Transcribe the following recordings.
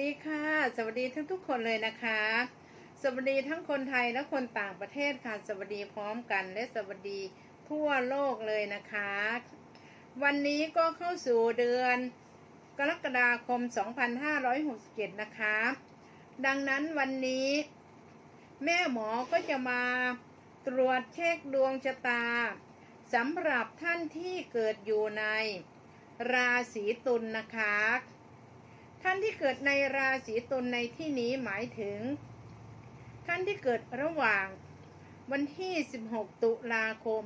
ดีค่ะ สวัสดีทุกทุกคนเลยนะคะ สวัสดีทั้งคนไทยและคนต่างประเทศค่ะ สวัสดีพร้อมกัน และสวัสดีทั่วโลกเลยนะคะ วันนี้ก็เข้าสู่เดือน กรกฎาคม 2567 นะคะ ดังนั้นวันนี้ แม่หมอก็จะมาตรวจเช็คดวงชะตาสำหรับท่านที่เกิดอยู่ในราศีตุลนะคะ ท่านที่เกิดในราศีตุลในที่นี้หมายถึง ท่านที่เกิดระหว่างวันที่ 16 ตุลาคม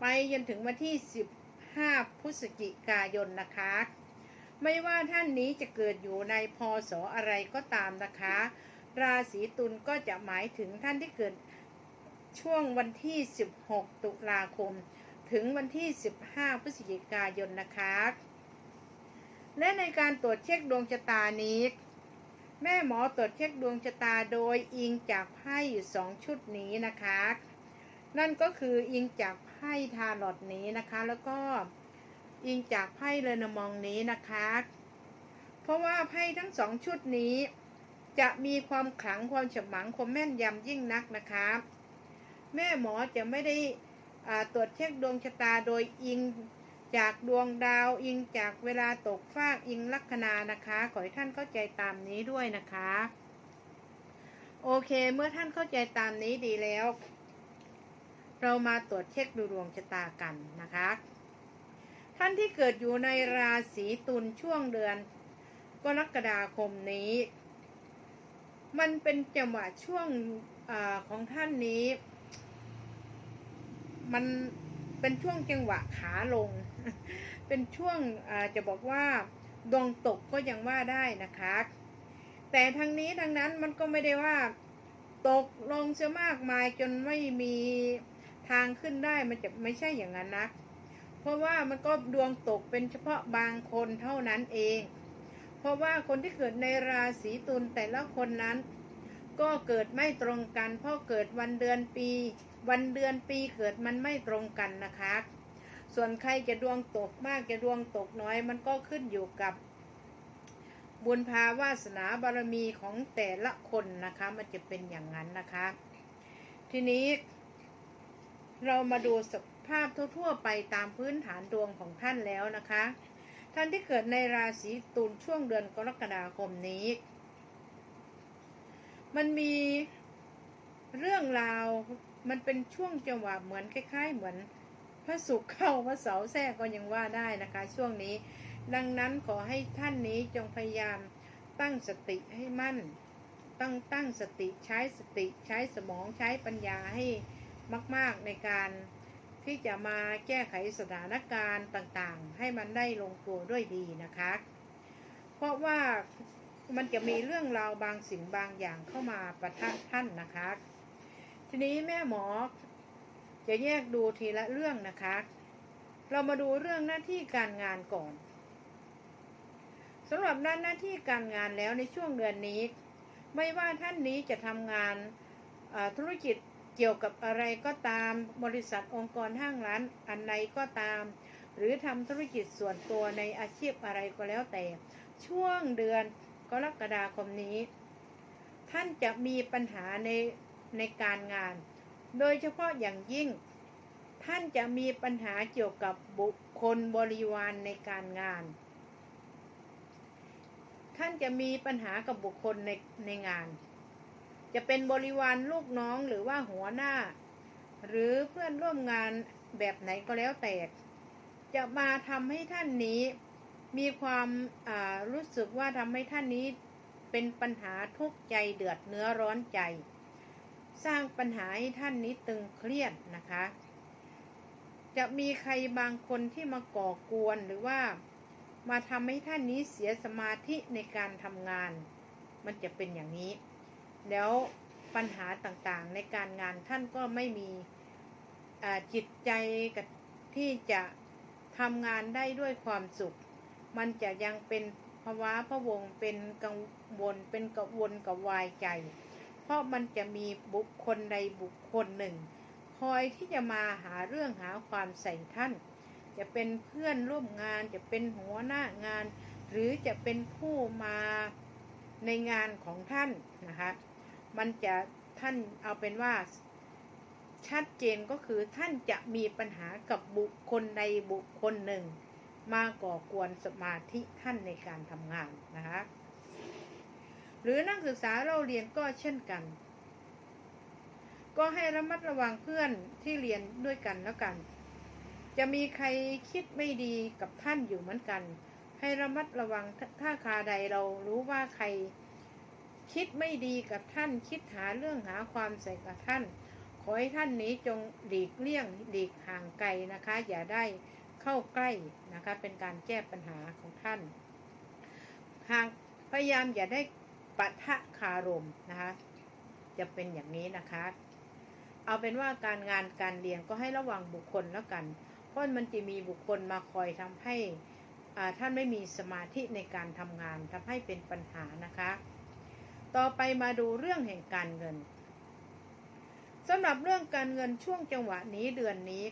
ไปจนถึงวันที่ 15 พฤศจิกายนนะคะ ไม่ว่าท่านนี้จะเกิดอยู่ในพศอะไรก็ตามนะคะ ราศีตุลก็จะหมายถึงท่านที่เกิดช่วงวันที่ 16 ตุลาคม ถึงวันที่ 15 พฤศจิกายนนะคะ และในการตรวจเช็คดวงชะตานี้ แม่หมอตรวจเช็คดวงชะตาโดยอิงจากไพ่อยู่สองชุดนี้นะคะ นั่นก็คืออิงจากไพ่ทาร์ลอตนี้นะคะ แล้วก็อิงจากไพ่เรนมองนี้นะคะ เพราะว่าไพ่ทั้งสองชุดนี้ จะมีความขลังความฉมังความแม่นยำยิ่งนักนะคะ แม่หมอจะไม่ได้ตรวจเช็คดวงชะตาโดยอิง จากดวงดาวอิงจากเวลาตกฟากอิงลัคนานะคะ ขอให้ท่านเข้าใจตามนี้ด้วยนะคะ โอเคเมื่อท่านเข้าใจตามนี้ดีแล้ว เรามาตรวจเช็คดูดวงชะตากันนะคะ ท่านที่เกิดอยู่ในราศีตุลช่วงเดือนกรกฎาคมนี้ มันเป็นจังหวะช่วงอของท่านนี้ มันเป็นช่วงจังหวะขาลง เป็นช่วงจะบอกว่าดวงตกก็ยังว่าได้นะคะ แต่ทางนี้ทางนั้นมันก็ไม่ได้ว่า ตกลงเสียมากมายจนไม่มีทางขึ้นได้มันจะไม่ใช่อย่างนั้นนะเพราะว่ามันก็ดวงตกเป็นเฉพาะบางคนเท่านั้นเอง เพราะว่าคนที่เกิดในราศีตุลแต่ละคนนั้น ก็เกิดไม่ตรงกันเพราะเกิดวันเดือนปี วันเดือนปีเกิดมันไม่ตรงกันนะคะ ส่วนใครจะดวงตกมากจะดวงตกน้อย มันก็ขึ้นอยู่กับ บุญภาวาสนาบารมีของแต่ละคนนะคะ มันจะเป็นอย่างนั้นนะคะ ทีนี้ เรามาดูสภาพทั่วๆไปตามพื้นฐานดวงของท่านแล้วนะคะ ท่านที่เกิดในราศีตุลช่วงเดือนกรกฎาคมนี้ มันมีเรื่องราวมันเป็นช่วงจังหวะเหมือนคล้าย ๆ เหมือน ระศุกร์เข้าพระเสาแทรกก็ยังว่าได้นะคะ ช่วงนี้ ดังนั้นขอให้ท่านนี้จงพยายามตั้งสติให้มั่นต้องตั้งสติใช้สติใช้สมองใช้ปัญญาให้มาก ๆในการที่จะมาแก้ไขสถานการณ์ต่างๆ ให้มันได้ลงตัวด้วยดีนะคะ เพราะว่ามันจะมีเรื่องราวบางสิ่งบางอย่างเข้ามาประทะท่านนะคะ ทีนี้แม่หมอ จะแยกดูทีละเรื่องนะคะ เรามาดูเรื่องหน้าที่การงานก่อนสำหรับด้านหน้าที่การงานแล้วในช่วงเดือนนี้ ไม่ว่าท่านนี้จะทำงานธุรกิจเกี่ยวกับอะไรก็ตาม บริษัทองค์กรห้างร้านอันใดก็ตาม หรือทำธุรกิจส่วนตัวในอาชีพอะไรก็แล้วแต่ ช่วงเดือนกรกฎาคมนี้ ท่านจะมีปัญหาในในการงาน โดยเฉพาะอย่างยิ่ง ท่านจะมีปัญหาเกี่ยวกับบุคคลบริวารในการงาน ท่านจะมีปัญหากับบุคคลในในงาน จะเป็นบริวารลูกน้องหรือว่าหัวหน้า หรือเพื่อนร่วมงานแบบไหนก็แล้วแต่ จะมาทำให้ท่านนี้มีความรู้สึกว่าทำให้ท่านนี้เป็นปัญหาทุกข์ใจเดือดเนื้อร้อนใจ สร้างปัญหาให้ท่านนี้ตึงเครียดนะคะ จะมีใครบางคนที่มาก่อกวนหรือว่ามาทำให้ท่านนี้เสียสมาธิในการทำงาน มันจะเป็นอย่างนี้ แล้วปัญหาต่างๆในการงานท่านก็ไม่มีจิตใจกับที่จะทำงานได้ด้วยความสุข มันจะยังเป็นภาวะพะวงเป็นกังวลเป็นกระวนกระวายใจ เพราะมันจะมีบุคคลใดบุคคลหนึ่ง คอยที่จะมาหาเรื่องหาความใส่ท่าน จะเป็นเพื่อนร่วมงานจะเป็นหัวหน้างาน หรือจะเป็นผู้มาในงานของท่านนะคะมันจะท่านเอาเป็นว่าชัดเจนก็คือท่านจะมีปัญหากับบุคคลใดบุคคลหนึ่ง มาก่อกวนสมาธิท่านในการทำงานนะคะ รือนักศึกษาเราเรียนก็เช่นกัน ก็ให้ระมัดระวังเพื่อนที่เรียนด้วยกันแล้วกัน จะมีใครคิดไม่ดีกับท่านอยู่เหมือนกัน ให้ระมัดระวังถ้าคาใดเรารู้ว่าใคร คิดไม่ดีกับท่านคิดหาเรื่องหาความใส่กับท่าน ขอให้ท่านนี้จงหลีกเลี่ยงหลีกห่างไกลนะคะ อย่าได้เข้าใกล้นะคะ เป็นการแก้ปัญหาของท่าน หากพยายามอย่าได้ ปะทะคารมนะคะ จะเป็นอย่างนี้นะคะ เอาเป็นว่าการงานการเรียนก็ให้ระวังบุคคลแล้วกัน เพราะมันจะมีบุคคลมาคอยทำให้อาท่านไม่มีสมาธิในการทำงานทำให้เป็นปัญหานะคะ ต่อไปมาดูเรื่องแห่งการเงินสำหรับเรื่องการเงินช่วงจังหวะนี้เดือนนี้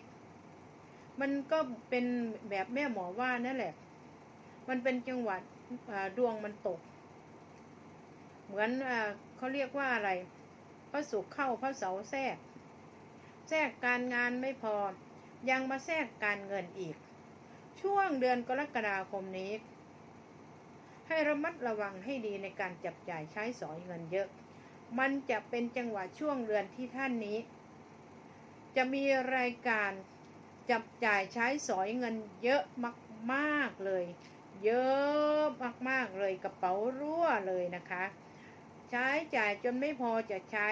มันก็เป็นแบบแม่หมอว่านั่นแหละ มันเป็นจังหวะดวงมันตก เหมือนอเขาเรียกว่าอะไรพระศุกเข้าพระเสาแทรก แทรกการงานไม่พอ ยังมาแทรกการเงินอีก ช่วงเดือนกรกฎาคมนี้ ให้ระมัดระวังให้ดีในการจับจ่ายใช้สอยเงินเยอะ มันจะเป็นจังหวะช่วงเดือนที่ท่านนี้ จะมีรายการจับจ่ายใช้สอยเงินเยอะมาก ๆ เลย เยอะมาก ๆ เลยกระเป๋ารั่วเลยนะคะ ใช้จ่ายจนไม่พอจะใช้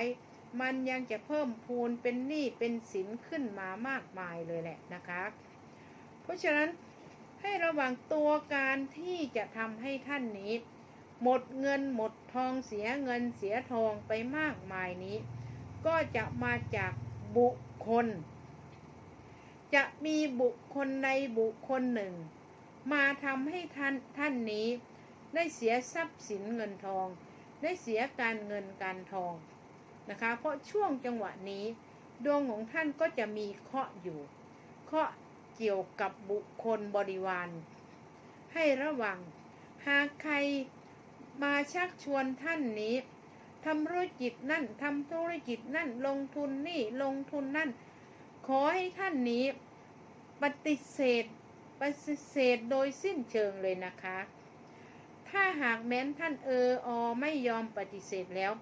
มันยังจะเพิ่มพูนเป็นหนี้เป็นสินขึ้นมามากมายเลยแหละนะคะ เพราะฉะนั้นให้ระวังตัวการที่จะทำให้ท่านนี้ หมดเงินหมดทองเสียเงินเสียทองไปมากมายนี้ ก็จะมาจากบุคคล จะมีบุคคลในบุคคลหนึ่ง มาทำให้ท่านท่านนี้ได้เสียทรัพย์สินเงินทอง ได้เสียการเงินการทองนะคะ เพราะช่วงจังหวะนี้ดวงของท่านก็จะมีเคราะห์อยู่ เคราะห์เกี่ยวกับบุคคลบริวาร ให้ระวัง หากใครมาชักชวนท่านนี้ทำธุรกิจนั่นทำธุรกิจนั่นลงทุนนี่ลงทุนนั่น ขอให้ท่านนี้ปฏิเสธปฏิเสธโดยสิ้นเชิงเลยนะคะ ถ้าหากแม้นท่านเอออไม่ยอมปฏิเสธแล้ว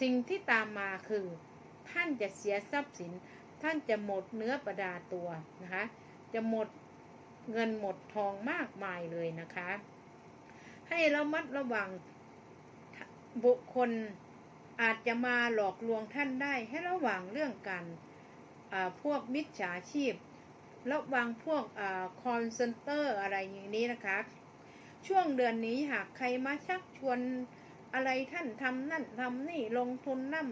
สิ่งที่ตามมาคือ ท่านจะเสียทรัพย์สิน ท่านจะหมดเนื้อประดาตัวนะคะ จะหมดเงินหมดทองมากมายเลยนะคะ ให้ระมัดระวังบุคคลอาจจะมาหลอกลวงท่านได้ให้ระวังเรื่องการพวกมิจฉาชีพ ระวังพวกคอนเซนเตอร์อะไรอย่างนี้นะคะ ช่วงเดือนนี้หากใครมาชักชวนอะไรท่านทำนั่นทำนี่ลงทุนนั่น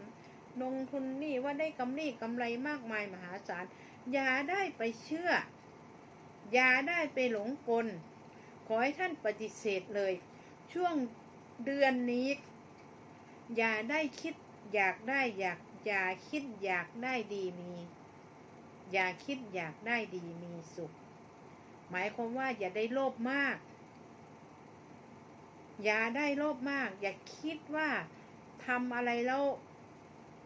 ลงทุนนี่ว่าได้กำไรกำไรมากมายมหาศาลอย่าได้ไปเชื่อ อย่าได้ไปหลงกล ขอให้ท่านปฏิเสธเลย ช่วงเดือนนี้ อย่าได้คิดอยากได้อยากอย่าคิดอยากได้ดีมี อย่าคิดอยากได้ดีมีสุข หมายความว่าอย่าได้โลภมาก อย่าได้โลภมาก อย่าคิดว่าทำอะไรแล้ว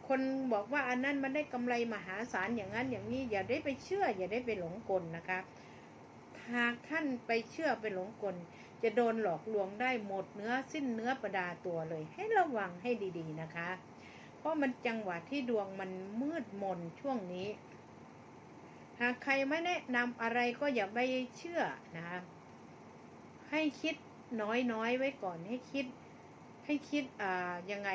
คนบอกว่าอันนั้นมันได้กำไรมหาศาลอย่างนั้นอย่างนี้ อย่าได้ไปเชื่อ อย่าได้ไปหลงกลนะคะหากท่านไปเชื่อไปหลงกล จะโดนหลอกลวงได้หมดเนื้อสิ้นเนื้อประดาตัวเลย ให้ระวังให้ดีๆนะคะ เพราะมันจังหวะที่ดวงมันมืดมนช่วงนี้ หากใครไม่แนะนำอะไรก็อย่าไปเชื่อนะคะให้คิด น้อยๆไว้ก่อนให้คิด ให้คิดอ่ายังไง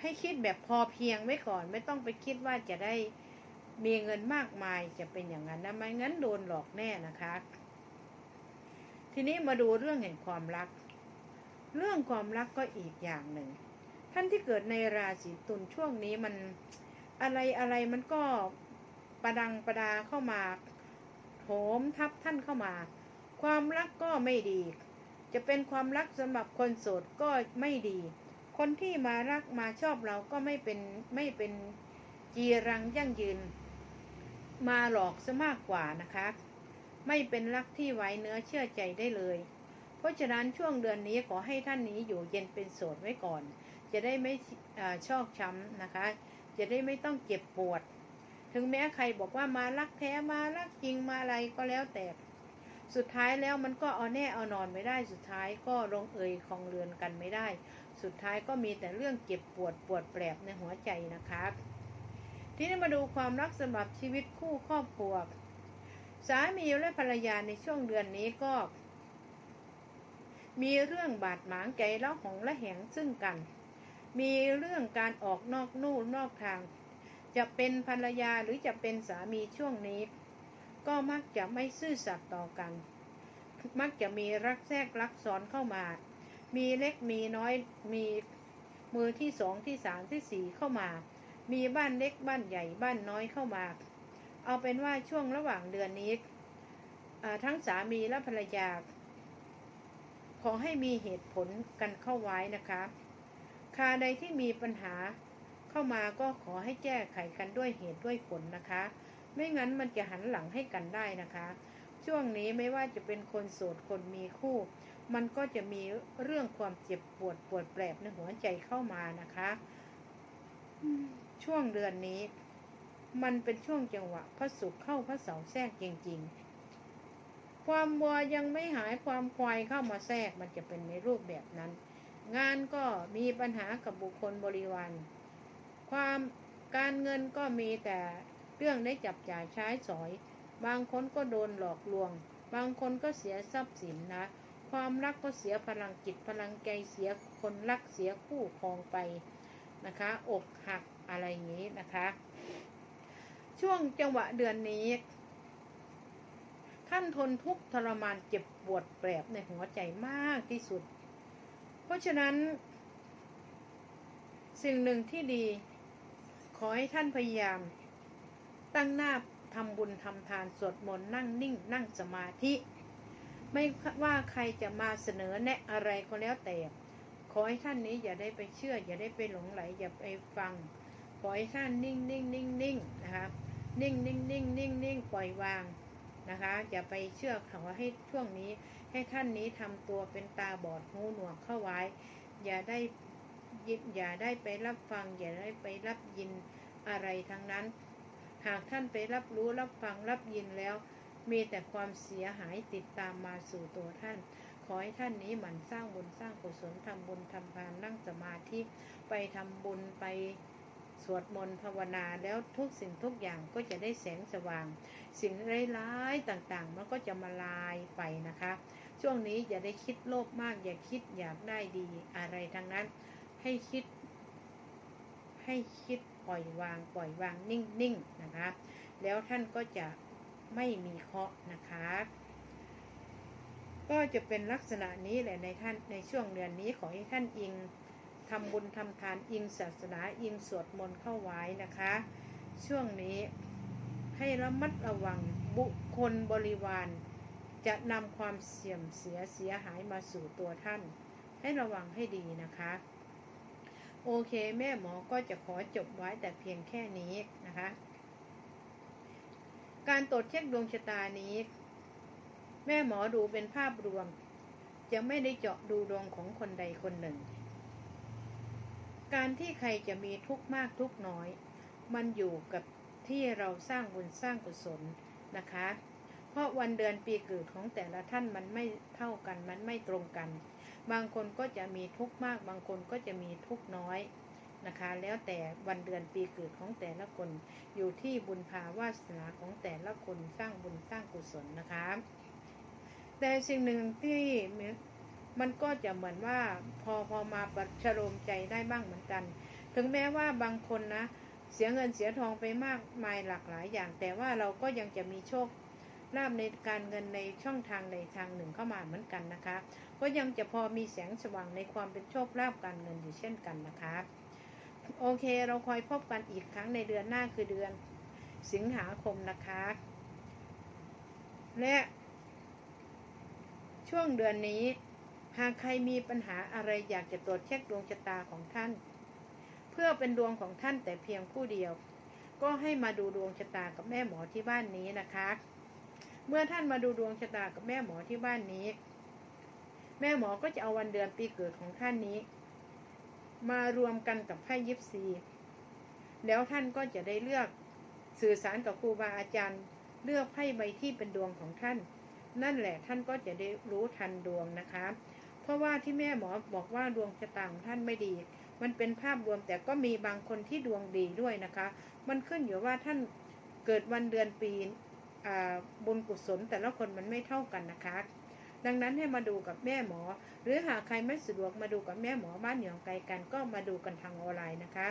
ให้คิดแบบพอเพียงไว้ก่อน ไม่ต้องไปคิดว่าจะได้มีเงินมากมายจะเป็นอย่างนั้นนะไม่งั้นโดนหลอกแน่นะคะ ทีนี้มาดูเรื่องแห่งความรัก เรื่องความรักก็อีกอย่างหนึ่ง ท่านที่เกิดในราศีตุลช่วงนี้มันอะไรอะไรมันก็ประดังประดาเข้ามาโถมทับท่านเข้ามา ความรักก็ไม่ดี จะเป็นความรักสำหรับคนโสดก็ไม่ดี คนที่มารักมาชอบเราก็ไม่เป็นไม่เป็นจีรังยั่งยืน มาหลอกซะมากกว่านะคะ ไม่เป็นรักที่ไว้เนื้อเชื่อใจได้เลย เพราะฉะนั้นช่วงเดือนนี้ขอให้ท่านนี้อยู่เย็นเป็นโสดไว้ก่อน จะได้ไม่ชอกช้ำนะคะ จะได้ไม่ต้องเจ็บปวด ถึงแม้ใครบอกว่ามารักแท้มารักจริงมาอะไรก็แล้วแต่ สุดท้ายแล้วมันก็เอาแน่เอานอนไม่ได้ สุดท้ายก็ลงเอยคองเรือนกันไม่ได้ สุดท้ายก็มีแต่เรื่องเจ็บปวดปวดแปลบในหัวใจนะคะทีนี้มาดูความรักสำหรับชีวิตคู่ครอบครัว สามีและภรรยาในช่วงเดือนนี้ก็ มีเรื่องบาดหมางใจแล้วหองและแหงซึ่งกัน มีเรื่องการออกนอกนู่นนอกทาง จะเป็นภรรยาหรือจะเป็นสามีช่วงนี้ ก็มักจะไม่ซื่อสัตย์ต่อกัน มักจะมีรักแทรกรักซ้อนเข้ามา มีเล็กมีน้อยมีมือที่สองที่สามที่สี่เข้ามา มีบ้านเล็กบ้านใหญ่บ้านน้อยเข้ามา เอาเป็นว่าช่วงระหว่างเดือนนี้ทั้งสามีและภรรยา ขอให้มีเหตุผลกันเข้าไว้นะคะคาใดที่มีปัญหาเข้ามาก็ขอให้แก้ไขกันด้วยเหตุด้วยผลนะคะ ไม่งั้นมันจะหันหลังให้กันได้นะคะ ช่วงนี้ไม่ว่าจะเป็นคนโสดคนมีคู่ มันก็จะมีเรื่องความเจ็บปวดปวดแปรบในหัวใจเข้ามานะคะช่วงเดือนนี้ มันเป็นช่วงจังหวะพระศุกร์เข้าพระเสาแทรกจริง ๆ ความวัวยังไม่หายความควายเข้ามาแทรกมันจะเป็นในรูปแบบนั้น งานก็มีปัญหากับบุคคลบริวารความการเงินก็มีแต่ เรื่องได้จับจ่ายใช้สอย บางคนก็โดนหลอกลวง บางคนก็เสียทรัพย์สินนะ ความรักก็เสียพลังจิตพลังใจเสียคนรักเสียคู่ครองไปนะคะ อกหักอะไรอย่างนี้นะคะ ช่วงจังหวะเดือนนี้ ท่านทนทุกข์ทรมานเจ็บปวดแปรบในหัวใจมากที่สุด เพราะฉะนั้น สิ่งหนึ่งที่ดี ขอให้ท่านพยายาม ตั้งหน้าทำบุญทำทานสวดมนต์นั่งนิ่ง นั่งสมาธิ ไม่ว่าใครจะมาเสนอแนะอะไรก็แล้วแต่ ขอให้ท่านนี้อย่าได้ไปเชื่อ อย่าได้ไปหลงไหลอย่าไปฟัง ขอให้ท่านนิ่งนิ่งนิ่งนิ่งนะคะนิ่งนิ่งนิ่งนิ่งนิ่งปล่อยวางนะคะอย่าไปเชื่อเขาให้ช่วงนี้ ให้ท่านนี้ทำตัวเป็นตาบอดหูหนวกเข้าไว้ อย่าได้ยินอย่าได้ไปรับฟัง อย่าได้ไปรับยินอะไรทั้งนั้น หากท่านไปรับรู้รับฟังรับยินแล้ว มีแต่ความเสียหายติดตามมาสู่ตัวท่าน ขอให้ท่านนี้หมั่นสร้างบุญสร้างกุศลทำบุญทำทานนั่งสมาธิไปทำบุญไปสวดมนต์ภาวนาแล้วทุกสิ่งทุกอย่างก็จะได้แสงสว่าง สิ่งร้ายๆต่างๆ มันก็จะมาลายไปนะคะ ช่วงนี้อย่าได้คิดโลภมาก อย่าคิดอยากได้ดีอะไรทั้งนั้น ให้คิด ให้คิด ล่อยวาง ปล่อยวางนิ่งๆนะคะ แล้วท่านก็จะไม่มีเคราะห์นะคะ ก็จะเป็นลักษณะนี้แหละในท่านในช่วงเดือนนี้ขอให้ท่านอิงทำบุญทำทานอิงศาสนาอิงสวดมนต์เข้าไว้นะคะ ช่วงนี้ให้ระมัดระวังบุคคลบริวาร จะนำความเสี่ยมเสียเสียหายมาสู่ตัวท่าน ให้ระวังให้ดีนะคะ โอเค แม่หมอก็จะขอจบไว้แต่เพียงแค่นี้นะคะ การตรวจเช็คดวงชะตานี้ แม่หมอดูเป็นภาพรวม จะไม่ได้เจาะดูดวงของคนใดคนหนึ่ง การที่ใครจะมีทุกข์มากทุกข์น้อย มันอยู่กับที่เราสร้างบุญสร้างกุศลนะคะ เพราะวันเดือนปีเกิดของแต่ละท่านมันไม่เท่ากันมันไม่ตรงกัน บางคนก็จะมีทุกข์มาก บางคนก็จะมีทุกข์น้อยนะคะ แล้วแต่วันเดือนปีเกิดของแต่ละคนอยู่ที่บุญภาวาสนาของแต่ละคนสร้างบุญสร้างกุศลนะคะ แต่สิ่งหนึ่งที่มันก็จะเหมือนว่าพอพอมาประชโลมใจได้บ้างเหมือนกัน ถึงแม้ว่าบางคนนะเสียเงินเสียทองไปมากมายหลากหลายอย่าง แต่ว่าเราก็ยังจะมีโชค ลาภในการเงินในช่องทางในทางหนึ่งเข้ามาเหมือนกันนะคะ ก็ยังจะพอมีแสงสว่างในความเป็นโชคลาภการเงินอยู่เช่นกันนะคะ โอเคเราคอยพบกันอีกครั้งในเดือนหน้าคือเดือนสิงหาคมนะคะ และช่วงเดือนนี้ หากใครมีปัญหาอะไรอยากจะตรวจเช็คดวงชะตาของท่าน เพื่อเป็นดวงของท่านแต่เพียงผู้เดียว ก็ให้มาดูดวงชะตากับแม่หมอที่บ้านนี้นะคะ เมื่อท่านมาดูดวงชะตากับแม่หมอที่บ้านนี้ แม่หมอก็จะเอาวันเดือนปีเกิดของท่านนี้ มารวมกันกับไพ่ยิปซี แล้วท่านก็จะได้เลือกสื่อสารกับครูบาอาจารย์ เลือกไพ่ใบที่เป็นดวงของท่าน นั่นแหละท่านก็จะได้รู้ทันดวงนะคะ เพราะว่าที่แม่หมอบอกว่าดวงชะตาของท่านไม่ดี มันเป็นภาพรวมแต่ก็มีบางคนที่ดวงดีด้วยนะคะ มันขึ้นอยู่ว่าท่านเกิดวันเดือนปี บุญกุศลแต่ละคนมันไม่เท่ากันนะคะ ดังนั้นให้มาดูกับแม่หมอ หรือหากใครไม่สะดวกมาดูกับแม่หมอบ้านเหนียวไกลกันก็มาดูกันทางออนไลน์นะคะ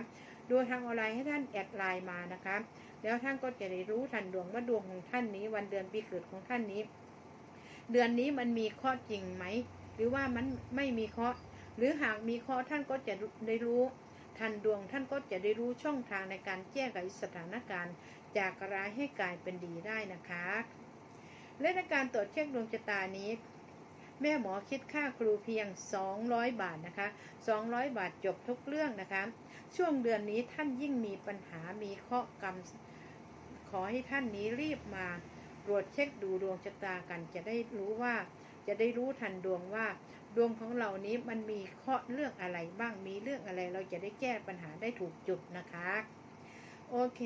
ดูทางออนไลน์ให้ท่านแอดไลน์มานะคะ แล้วท่านก็จะได้รู้ทันดวงว่าดวงของท่านนี้ วันเดือนปีเกิดของท่านนี้ เดือนนี้มันมีข้อจริงไหมหรือว่ามันไม่มีข้อหรือหากมีข้อท่านก็จะได้รู้ทันดวงท่านก็จะได้รู้ช่องทางในการแก้ไขสถานการณ์ จากร้ายให้กลายเป็นดีได้นะคะ และในการตรวจเช็คดวงชะตานี้ แม่หมอคิดค่าครูเพียง 200 บาทนะคะ 200 บาทจบทุกเรื่องนะคะ ช่วงเดือนนี้ท่านยิ่งมีปัญหามีเคราะห์กรรม ขอให้ท่านนี้รีบมาตรวจเช็คดูดวงชะตากันจะได้รู้ว่าจะได้รู้ทันดวงว่า ดวงของเรานี้มันมีเคราะห์เรื่องอะไรบ้างมีเรื่องอะไรเราจะได้แก้ปัญหาได้ถูกจุดนะคะ โอเค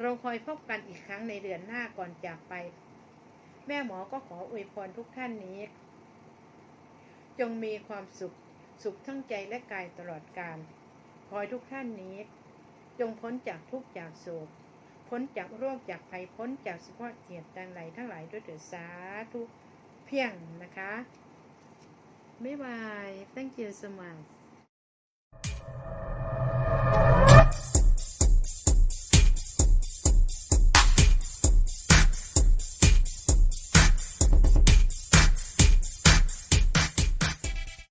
เราคอยพบกันอีกครั้งในเดือนหน้าก่อนจากไป แม่หมอก็ขออวยพรทุกท่านนี้ จงมีความสุข สุขทั้งใจและกายตลอดกาลขอทุกท่านนี้ จงพ้นจากทุกจากโศก พ้นจากโรคจากภัยพ้นจากสภาพเหตุต่างๆทั้งหลายด้วยเถิดสาธุเพียงนะคะบ๊ายบาย thank you so much